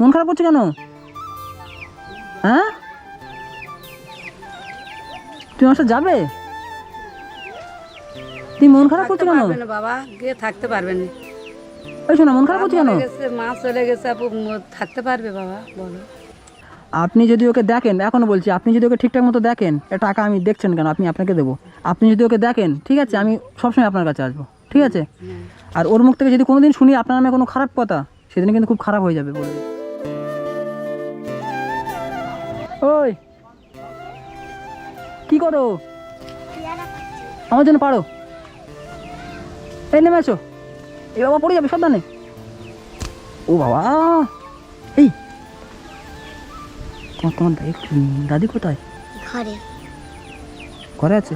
মন খারাপ করছে কেন? হ্যাঁ? তুমি আমার সাথে যাবে? তুমি মন খারাপ করছ কেন? বাবা গিয়ে থাকতে পারবে না। ওই শোনা মন খারাপ করছে কেন? মা চলে গেছে আপু থাকতে পারবে বাবা বলো। আপনি যদি ওকে দেখেন এখনও বলছি আপনি যদি ওকে ঠিকঠাক মতো দেখেন এ টাকা আমি দেখছেন কেন আপনি আপনাকে দেবো। আপনি যদি ওকে দেখেন ঠিক আছে আমি সবসময় আপনার কাছে আসব ঠিক আছে? আর ওর মুখ থেকে যদি কোনোদিন শুনি আপনার নামে কোনো খারাপ কথা সেদিন কিন্তু খুব খারাপ হয়ে যাবে বলে ওই। কি করো? আমার জন্য পারো। এই নেমে আছো এই বাবা পড়ে যাবে সাবধানে। ও বাবা। এই। তোমার তোমার দাদি কোথায়? ঘরে। ঘরে আছে?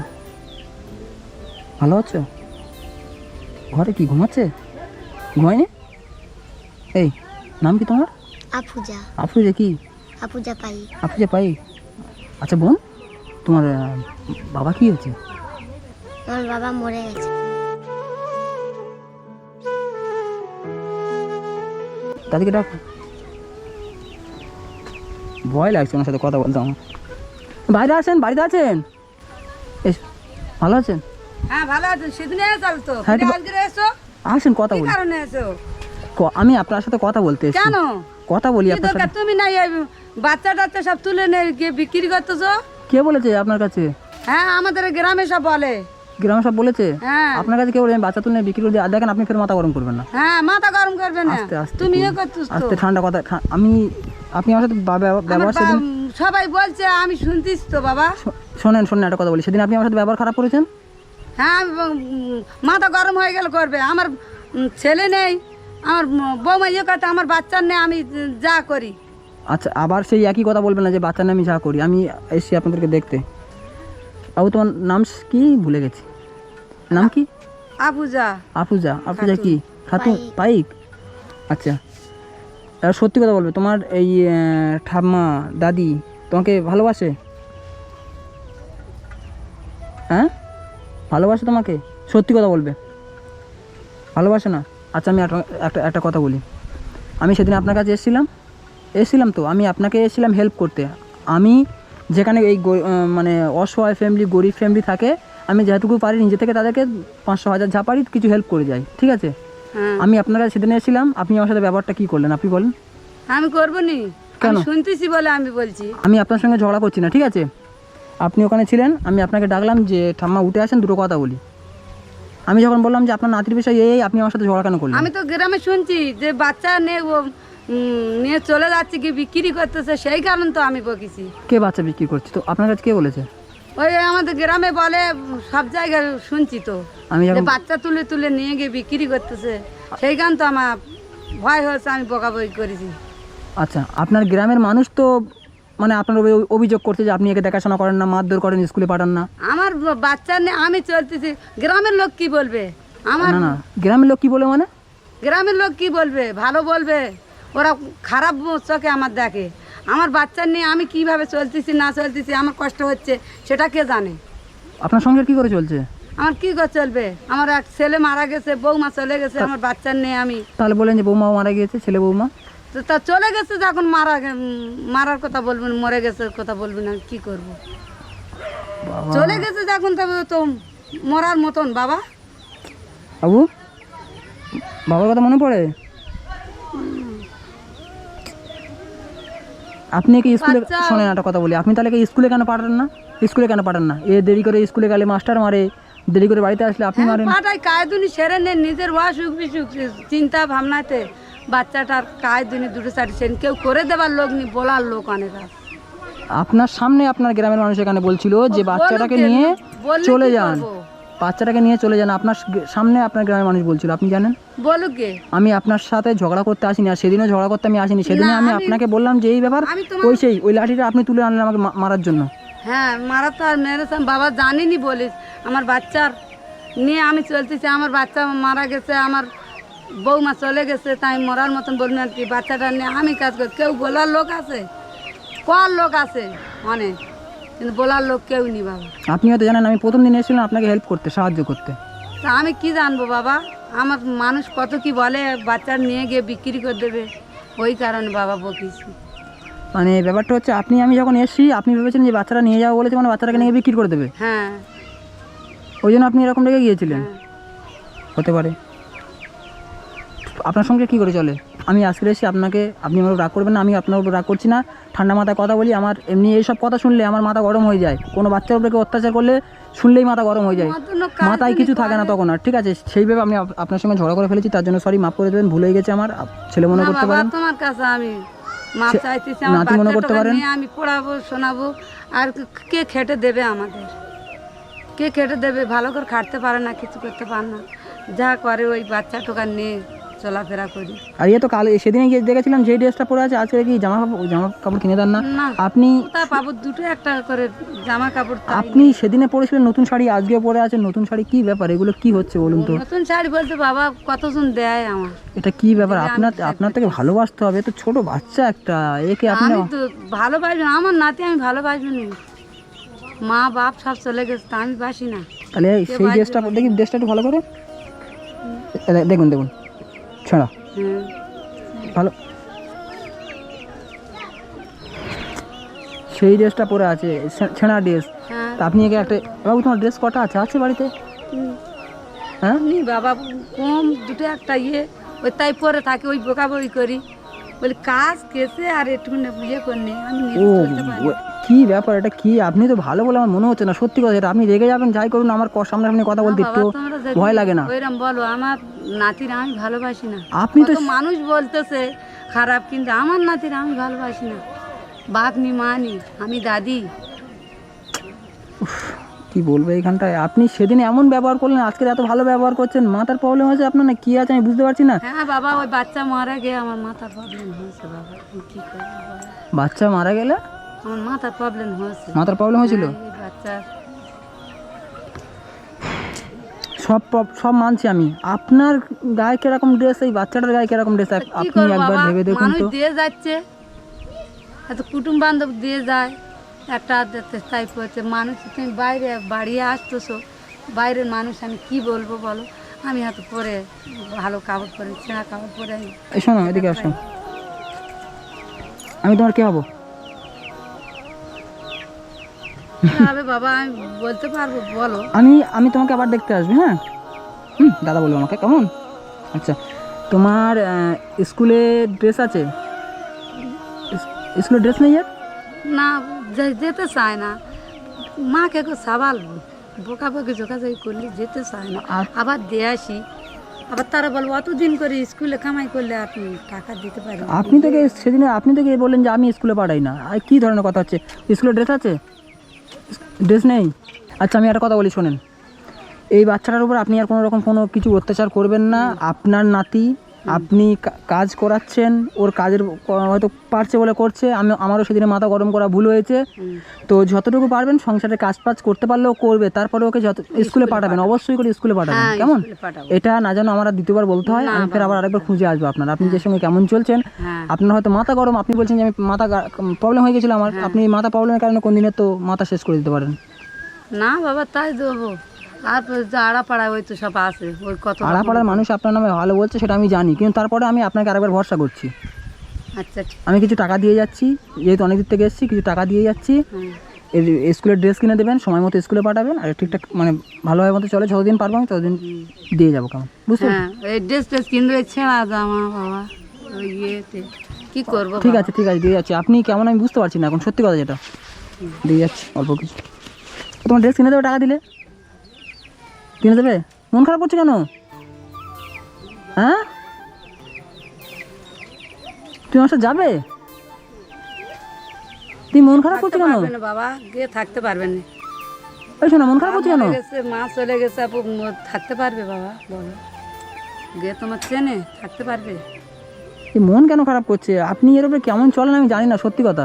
ভালো আছো? ঘরে কি ঘুমাচ্ছে? ঘুমায়নি? এই নাম কি তোমার? আফুজা। আফরুজা কি? আফুজা পাই। আফরুজা পাই? আচ্ছা বোন তোমার বাবা কি হয়েছে? আমার বাবা মরে গেছে। দাদিকে ডাকো। ভয় লাগছে ওনার সাথে কথা বলতে আমার। বাইরে আছেন বাড়িতে আছেন? এস ভালো আছেন? হ্যাঁ ভালো আছে সেদিনে তো। হ্যাঁ, আসেন কথা বলি। আমি আপনার সাথে কথা বলতে কেন? কথা বলি আপনার সাথে? তুমি না এই বাচ্চা টাচ্চা সব তুলে নিয়ে গিয়ে বিক্রি করতেছো? কে বলেছে আপনার কাছে? হ্যাঁ আমাদের গ্রামে সব বলে। গ্রামে সব বলেছে? হ্যাঁ। আপনার কাছে কে বলে বাচ্চা তুলে বিক্রি করে আর দেখেন আপনি ফের মাথা গরম করবেন না। হ্যাঁ মাথা গরম করবেন না। আস্তে আস্তে তুমিও। করতেছ। আস্তে ঠান্ডা কথা আমি আপনি আমার সাথে ব্যবহার সেদিন সবাই বলছে আমি শুনতিস তো বাবা। শোনেন শোনেন একটা কথা বলি। সেদিন আপনি আমার সাথে ব্যবহার খারাপ করেছেন? হ্যাঁ মাথা গরম হয়ে গেল করবে। আমার ছেলে নেই। আমার বৌমা ইয়ে কথা আমার বাচ্চার নেই আমি যা করি। আচ্ছা আবার সেই একই কথা বলবেন না যে বাচ্চা নিয়ে আমি যা করি। আমি এসছি আপনাদেরকে দেখতে। বাবু তোমার নাম কি? ভুলে গেছি। নাম কি? আবুজা আফুজা। আফুজা কি? খাতুন পাইক। আচ্ছা। আর সত্যি কথা বলবে তোমার এই ঠাম্মা দাদি তোমাকে ভালোবাসে? হ্যাঁ? ভালোবাসে তোমাকে? সত্যি কথা বলবে। ভালোবাসে না? আচ্ছা আমি একটা একটা কথা বলি। আমি সেদিন আপনার কাছে এসেছিলাম। এসেছিলাম তো আমি আপনাকে এসেছিলাম হেল্প করতে। আমি যেখানে এই মানে অসহায় ফ্যামিলি গরিব ফ্যামিলি থাকে আমি যেটুকু পারি নিজে থেকে তাদেরকে পাঁচশো হাজার যা পারি কিছু হেল্প করে যাই ঠিক আছে? হ্যাঁ। আমি আপনার কাছে সেদিন এসেছিলাম আপনি আমার সাথে ব্যবহারটা কী করলেন আপনি বলেন। আমি করব নি কেন? শুনতেছি বলে আমি বলছি। আমি আপনার সঙ্গে ঝগড়া করছি না ঠিক আছে? আপনি ওখানে ছিলেন আমি আপনাকে ডাকলাম যে ঠাম্মা উঠে আসেন দুটো কথা বলি। আমি যখন বললাম যে আপনার নাতির বিষয় এই আপনি আমার সাথে ঝগড়া কেন করলেন? আমি তো গ্রামে শুনছি যে বাচ্চা নিয়ে নিয়ে চলে যাচ্ছে কি বিক্রি করতেছে সেই কারণ তো আমি বকিছি। কে বাচ্চা বিক্রি করছে? তো আপনার কাছে কে বলেছে? ওই আমাদের গ্রামে বলে সব জায়গায় শুনছি তো আমি যখন বাচ্চা তুলে তুলে নিয়ে গিয়ে বিক্রি করতেছে সেই কারণ তো আমার ভয় হয়েছে আমি বকাবকি করেছি। আচ্ছা আপনার গ্রামের মানুষ তো মানে আপনার অভিযোগ করছে যে আপনি একে দেখাশোনা করেন না মারধর করেন স্কুলে পাঠান না। আমার বাচ্চা নিয়ে আমি চলতেছি। গ্রামের লোক কি বলবে? আমার না না গ্রামের লোক কি বলে মানে? গ্রামের লোক কি বলবে? ভালো বলবে। ওরা খারাপ চোখে আমার দেখে। আমার বাচ্চা নিয়ে আমি কীভাবে চলতেছি না চলতেছি আমার কষ্ট হচ্ছে সেটা কে জানে? আপনার সংসার কি করে চলছে? আমার কি করে চলবে? আমার এক ছেলে মারা গেছে বৌমা চলে গেছে আমার বাচ্চার নিয়ে আমি তাহলে বলেন যে বৌমা মারা গিয়েছে ছেলে বৌমা। তো চলে গেছে যখন মারা মারার কথা বলবেন মরে গেছে কথা বলবেন আর কি করব? চলে গেছে যখন তবে তো মরার মতন বাবা। বাবু বাবার কথা মনে পড়ে? আপনি কি স্কুলে শোনেন একটা কথা বলি আপনি তাহলে কি স্কুলে কেন পাঠান না? স্কুলে কেন পাঠান না? এ দেরি করে স্কুলে গেলে মাস্টার মারে দেরি করে বাড়িতে আসলে আপনি মারেন। পাটাই কায়দুনি সেরে নেন নিজের অসুখ বিসুখ চিন্তা ভাবনাতে বাচ্চাটার কায়দুনি দুটো চারটি সেন কেউ করে দেবার লোক নি বলার লোক অনেক আছে আপনার সামনে আপনার গ্রামের মানুষ এখানে বলছিল যে বাচ্চাটাকে নিয়ে চলে যান। বাচ্চাটাকে নিয়ে চলে যান। আপনার সামনে আপনার গ্রামের মানুষ বলছিল আপনি জানেন? বলুক আমি আপনার সাথে ঝগড়া করতে আসিনি আর সেদিনও ঝগড়া করতে আমি আসিনি। সেদিনে আমি আপনাকে বললাম যে এই ব্যাপার ওই সেই ওই লাঠিটা আপনি তুলে আনলেন আমাকে মারার জন্য। হ্যাঁ মারা তো আর মেরেছে বাবা জানিনি বলিস। আমার বাচ্চার নিয়ে আমি চলতেছি আমার বাচ্চা মারা গেছে আমার বৌমা চলে গেছে তাই মরার মতন বলবেন আর কি বাচ্চাটা নিয়ে আমি কাজ করি। কেউ বলার লোক আছে? কর লোক আছে? অনেক। কিন্তু বলার লোক কেউ নি বাবা। আপনি হয়তো জানেন আমি প্রথম দিন এসেছিলাম আপনাকে হেল্প করতে সাহায্য করতে। তা আমি কি জানব বাবা? আমার মানুষ কত কি বলে বাচ্চা নিয়ে গিয়ে বিক্রি করে দেবে। ওই কারণে বাবা বকিছি। মানে ব্যাপারটা হচ্ছে আপনি আমি যখন এসছি আপনি ভেবেছেন যে বাচ্চাটা নিয়ে যাব বলেছে মানে বাচ্চাটাকে নিয়ে বিক্রি করে দেবে। হ্যাঁ। ওই জন্য আপনি এরকম রেগে গিয়েছিলেন? হ্যাঁ। হতে পারে। আপনার সঙ্গে কি করে চলে? আমি আজকে এসে আপনাকে আপনি আমার রাগ করবেন না আমি আপনার উপর রাগ করছি না। ঠান্ডা মাথায় কথা বলি আমার এমনি এইসব কথা শুনলে আমার মাথা গরম হয়ে যায়। কোনো বাচ্চার উপরে অত্যাচার করলে শুনলেই মাথা গরম হয়ে যায়। মাথায় কিছু থাকে না তখন আর ঠিক আছে? সেইভাবে আমি আপ- আপনার সঙ্গে ঝগড়া করে ফেলেছি তার জন্য সরি মাফ করে দেবেন ভুল হয়ে গেছে আমার ছেলে মনে করতে পারেন। তোমার কাছে আমি মাপ চাইতেছি আমার মনে করতে পারেন? আমি পড়াবো শোনাবো আর কে খেটে দেবে আমাদের? কে খেটে দেবে? ভালো করে খাটতে পারে না কিছু করতে পারে না। যা করে ওই বাচ্চা টোকা নিয়ে চলাফেরা করি। আর ইয়ে তো কাল সেদিনে গিয়ে দেখেছিলাম যে ড্রেসটা পরে আছে আজকে কি জামা কাপড় জামা কাপড় কিনে দেন না? আপনি তা পাবো দুটো একটা করে জামা কাপড় আপনি সেদিনে পরেছিলেন নতুন শাড়ি আজকে পরে আছে নতুন শাড়ি কি ব্যাপার? এগুলো কি হচ্ছে বলুন তো? নতুন শাড়ি বলতে বাবা কতজন দেয় আমার? এটা কি ব্যাপার? আপনার আপনার থেকে ভালোবাসতে হবে তো ছোট বাচ্চা একটা। একে আপনি আমি তো ভালোবাসবো না আমার নাতি আমি ভালোবাসবো না। মা বাপ সব চলে গেছে তা আমি বাসি না। তাহলে সেই ড্রেসটা দেখি ড্রেসটা একটু ভালো করে। দেখুন দেখুন। ছাড়া। ভালো। সেই ড্রেসটা পরে আছে ছেঁড়া ড্রেস হ্যাঁ। তা আপনি একে একটা বাবু তোমার ড্রেস কটা আছে? আছে বাড়িতে? হ্যাঁ? বাবা কম দুটো একটা ইয়ে। ওই তাই পরে থাকে ওই বোকা বই করি। বলি কাজ কেসে আর একটু ইয়ে করনি আমি কি ব্যাপার? এটা কি? আপনি তো ভালো বলে আমার মনে হচ্ছে না। সত্যি কথা এটা আপনি রেগে যাবেন যাই করুন আমার ক- সামনাসামনি কথা বলতে একটু ভয় লাগে না। ওইরকম বলো আমার নাতির আমি ভালোবাসি না। আপনি তো মানুষ বলতেছে খারাপ কিন্তু আমার নাতির আমি ভালোবাসি না। বাপ নি মা নি আমি দাদি। কি বলব এখানটায় আপনি সেদিন এমন ব্যবহার করলেন আজকে এত ভালো ব্যবহার করছেন মাথার প্রবলেম হয়েছে আপনার না কি আছে আমি বুঝতে পারছি না। হ্যাঁ বাবা ওই বাচ্চা মারা গিয়ে আমার মাথার প্রবলেম হয়েছে বাবা কি বাচ্চা মারা গেলে? আমার মাথার প্রবলেম হয়েছে মাথার প্রবলেম হয়েছিল? হ্যাঁ, এই বাচ্চার সব সব মানছি আমি। আপনার গায়ে কীরকম ড্রেস এই বাচ্চাটার গায়ে কীরকম ড্রেস আপনি একবার ভেবে দেখুন তো। দিয়ে যাচ্ছে। এত কুটুম বান্ধব দিয়ে যায়। একটা তাই পড়ছে মানুষ তুমি বাইরে বাড়িয়ে আসতেছো। বাইরের মানুষ আমি কি বলব বলো? আমি হয়তো পরে ভালো কাপড় পরে ছেঁড়া কাপড় পরে শোনো এদিকে আসো। আমি তোমার কে হব? হবে বাবা আমি বলতে পারব বলো। আমি আমি তোমাকে আবার দেখতে আসবি হ্যাঁ? হুম দাদা বলব আমাকে কেমন? আচ্ছা তোমার স্কুলে ড্রেস আছে? স্কুলে ড্রেস নেই আর? না যে- যেতে চায় না। মাকে সাবাল বোকা বকি জোকাজোকি করলে যেতে চায় না। আবার দিয়ে আসি। আবার তারা বলব অতদিন করে স্কুলে কামাই করলে আপনি টাকা দিতে পারেন আপনি থেকে সেদিন আপনি থেকে বললেন যে আমি স্কুলে পাঠাই না। আর কী ধরনের কথা হচ্ছে? স্কুলে ড্রেস আছে? ড্রেস নেই আচ্ছা আমি একটা কথা বলি, শোনেন। এই বাচ্চাটার উপর আপনি আর কোনো রকম কোনো কিছু অত্যাচার করবেন না। আপনার নাতি আপনি কাজ করাচ্ছেন ওর কাজের হয়তো পারছে বলে করছে আমি আমারও সেদিনে মাথা গরম করা ভুল হয়েছে। তো যতটুকু পারবেন সংসারে কাজ পাজ করতে পারলেও করবে তারপরে ওকে যত স্কুলে পাঠাবেন। অবশ্যই করে স্কুলে পাঠাবেন হ্যাঁ কেমন? এটা না যেন আমার দ্বিতীয়বার বলতে হয় আমি ফের আবার আরেকবার খুঁজে আসব আপনার। আপনি যে সঙ্গে কেমন চলছেন হ্যাঁ। আপনার হয়তো মাথা গরম আপনি বলছেন যে আমি মাথা প্রবলেম হয়ে গেছিল আমার আপনি মাথা প্রবলেমের কারণে কোন দিনের তো মাথা শেষ করে দিতে পারেন। না বাবা তাই দেবো। আর আড়াপাড়া ওই তো সব আছে ওই কত আড়াপাড়ার মানুষ আপনার নামে ভালো বলছে সেটা আমি জানি কিন্তু তারপরে আমি আপনাকে আরেকবার ভরসা করছি। আচ্ছা আমি কিছু টাকা দিয়ে যাচ্ছি যেহেতু অনেক দূর থেকে এসেছি কিছু টাকা দিয়ে যাচ্ছি। এর স্কুলের ড্রেস কিনে দেবেন সময় মতো স্কুলে পাঠাবেন আর ঠিকঠাক মানে ভালোভাবে মতো চলে যতদিন পারব আমি ততদিন দিয়ে যাব কেমন বুঝতে হ্যাঁ এই ড্রেস ট্রেস ওই ছেঁড়া জামা বাবা ওই ইয়েতে। কি করব ঠিক আছে ঠিক আছে দিয়ে যাচ্ছি। আপনি কেমন আমি বুঝতে পারছি না এখন সত্যি কথা যেটা। দিয়ে যাচ্ছি অল্প কিছু। তোমার ড্রেস কিনে দেবে টাকা দিলে? কিনে দেবে? মন খারাপ করছে কেন? হ্যাঁ? তুমি আমার সাথে যাবে? তুমি মন খারাপ করছ কেন? বাবা গিয়ে থাকতে পারবেন না। ওই শোনো মন খারাপ করছে কেন? মা চলে গেছে আপু থাকতে পারবে বাবা বলো। গিয়ে তোমার চেনে থাকতে পারবে। মন কেন খারাপ করছে? আপনি এর উপরে কেমন চলেন আমি জানি না সত্যি কথা।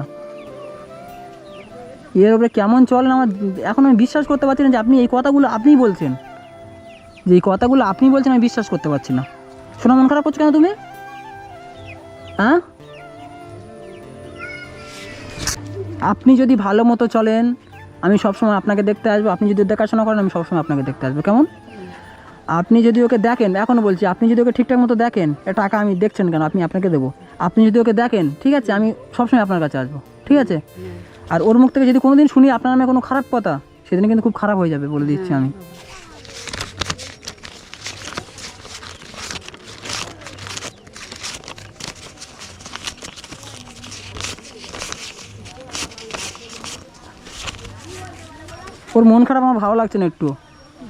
এর উপরে কেমন চলেন আমার এখন আমি বিশ্বাস করতে পারছি না যে আপনি এই কথাগুলো আপনিই বলছেন। যে এই কথাগুলো আপনি বলছেন, আমি বিশ্বাস করতে পারছি না। শোনা, মন খারাপ করছ কেন তুমি? হ্যাঁ? আপনি যদি ভালো মতো চলেন, আমি সবসময় আপনাকে দেখতে আসব। আপনি যদি দেখাশোনা করেন, আমি সবসময় আপনাকে দেখতে আসব। কেমন? আপনি যদি ওকে দেখেন এখনও বলছি, আপনি যদি ওকে ঠিকঠাক মতো দেখেন, এ টাকা আমি দেখছেন কেন? আপনি আপনাকে দেবো। আপনি যদি ওকে দেখেন, ঠিক আছে, আমি সবসময় আপনার কাছে আসব। ঠিক আছে? আর ওর মুখ থেকে যদি কোনোদিন শুনি আপনার নামে কোনো খারাপ কথা, সেদিন কিন্তু খুব খারাপ হয়ে যাবে বলে দিচ্ছি আমি। ওর মন খারাপ আমার ভালো লাগছে না একটু।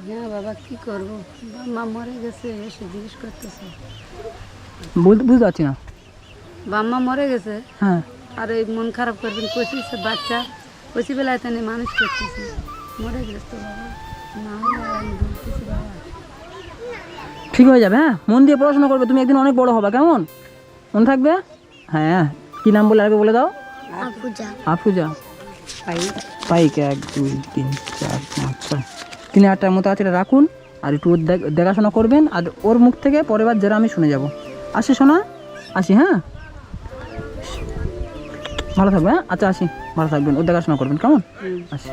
হ্যাঁ বাবা কি করব? বাম্মা মরে গেছে এসে জিজ্ঞেস করতেছে। বলতে বুঝতে পারছি না। বাম্মা মরে গেছে? হ্যাঁ। আর এই মন খারাপ করবেন কষিছে বাচ্চা কষি বেলায় মানুষ করতেছে। মরে গেছে তো বাবা। বলতেছি বাবা ঠিক হয়ে যাবে হ্যাঁ? মন দিয়ে পড়াশোনা করবে তুমি একদিন অনেক বড় হবে কেমন? মন থাকবে? হ্যাঁ কি নাম বলে আগে বলে দাও? আপুজা আফুজা। পাই পাইক এক দুই তিন চার পাঁচ ছয়। তিন হাজারটার মতো আছে এটা রাখুন আর একটু ওর দেখাশোনা করবেন আর ওর মুখ থেকে পরেরবার যারা আমি শুনে যাব। আসি শোনা আসি হ্যাঁ? ভালো থাকবে হ্যাঁ? আচ্ছা আসি। ভালো থাকবেন ওর দেখাশোনা করবেন কেমন? আসি।